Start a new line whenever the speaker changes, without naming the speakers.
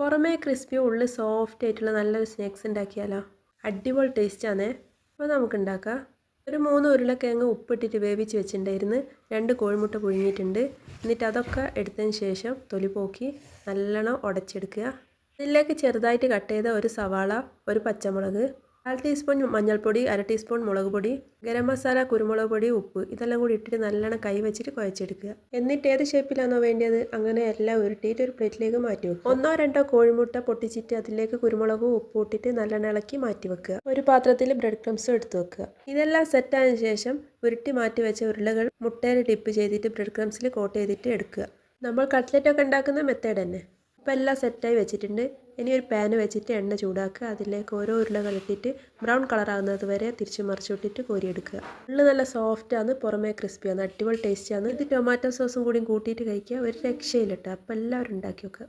പുറമേ ക്രിസ്പി ഉള്ളിൽ സോഫ്റ്റ് ആയിട്ടുള്ള നല്ലൊരു സ്നാക്സ് ഉണ്ടാക്കിയാലോ? അടിപൊളി ടേസ്റ്റാണ് അപ്പോൾ നമുക്ക് ഉണ്ടാക്കാം. ഒരു മൂന്ന് ഉരുളക്കിഴങ്ങ് ഉപ്പിട്ടിട്ട് വേവിച്ച് വെച്ചിട്ടുണ്ടായിരുന്നു. രണ്ട് കോഴിമുട്ട പുഴുങ്ങിയിട്ടുണ്ട്. എന്നിട്ട് അതൊക്കെ എടുത്തതിന് ശേഷം തൊലി പോക്കി നല്ലോണം ഉടച്ചെടുക്കുക. ഇതിലേക്ക് ചെറുതായിട്ട് കട്ട് ചെയ്ത ഒരു സവാള ഒരു പച്ചമുളക് കാൽ ടീസ്പൂൺ മഞ്ഞൾപ്പൊടി അര ടീസ്പൂൺ മുളക് പൊടി ഗരം മസാല കുരുമുളക് പൊടി ഉപ്പ് ഇതെല്ലാം കൂടി ഇട്ടിട്ട് നല്ലോണം കൈ വെച്ചിട്ട് കുഴച്ചെടുക്കുക. എന്നിട്ട് ഏത് ഷേപ്പിലാണോ വേണ്ടത്? അങ്ങനെ എല്ലാം ഉരുട്ടിയിട്ട് ഒരു പ്ലേറ്റിലേക്ക് മാറ്റി വെക്കുക ഒന്നോ രണ്ടോ കോഴിമുട്ട പൊട്ടിച്ചിട്ട് അതിലേക്ക് കുരുമുളകും ഉപ്പ് ഇട്ടിട്ട് നല്ലോണം ഇളക്കി മാറ്റി വെക്കുക. ഒരു പാത്രത്തിൽ ബ്രെഡ് ക്രംസും എടുത്തു വെക്കുക. ഇതെല്ലാം സെറ്റായതിനു ശേഷം ഉരുട്ടി മാറ്റി വെച്ച ഉരുളകൾ മുട്ടയിൽ ഡിപ്പ് ചെയ്തിട്ട് ബ്രെഡ് ക്രംസിൽ കോട്ട് ചെയ്തിട്ട് എടുക്കുക. നമ്മൾ കട്ട്ലറ്റ് ഒക്കെ ഉണ്ടാക്കുന്ന മെത്തേഡ് തന്നെ. ഇപ്പം എല്ലാം സെറ്റായി വെച്ചിട്ടുണ്ട്. ഇനി ഒരു പാന് വെച്ചിട്ട് എണ്ണ ചൂടാക്കുക. അതിലേക്ക് ഓരോ ഉരുളകൾ ഇട്ടിട്ട് ബ്രൗൺ കളറാകുന്നത് വരെ തിരിച്ച് മറിച്ചുവിട്ടിട്ട് കോരിയെടുക്കുക. ഉള്ളു നല്ല സോഫ്റ്റാണ് പുറമേ ക്രിസ്പിയാണ് അടിപൊളി ടേസ്റ്റിയാണ് ഇത് ടൊമാറ്റോ സോസും കൂടി കൂട്ടിയിട്ട് കഴിക്കുക. ഒരു രക്ഷയിലിട്ട് അപ്പോൾ എല്ലാവരും ഉണ്ടാക്കി വെക്കുക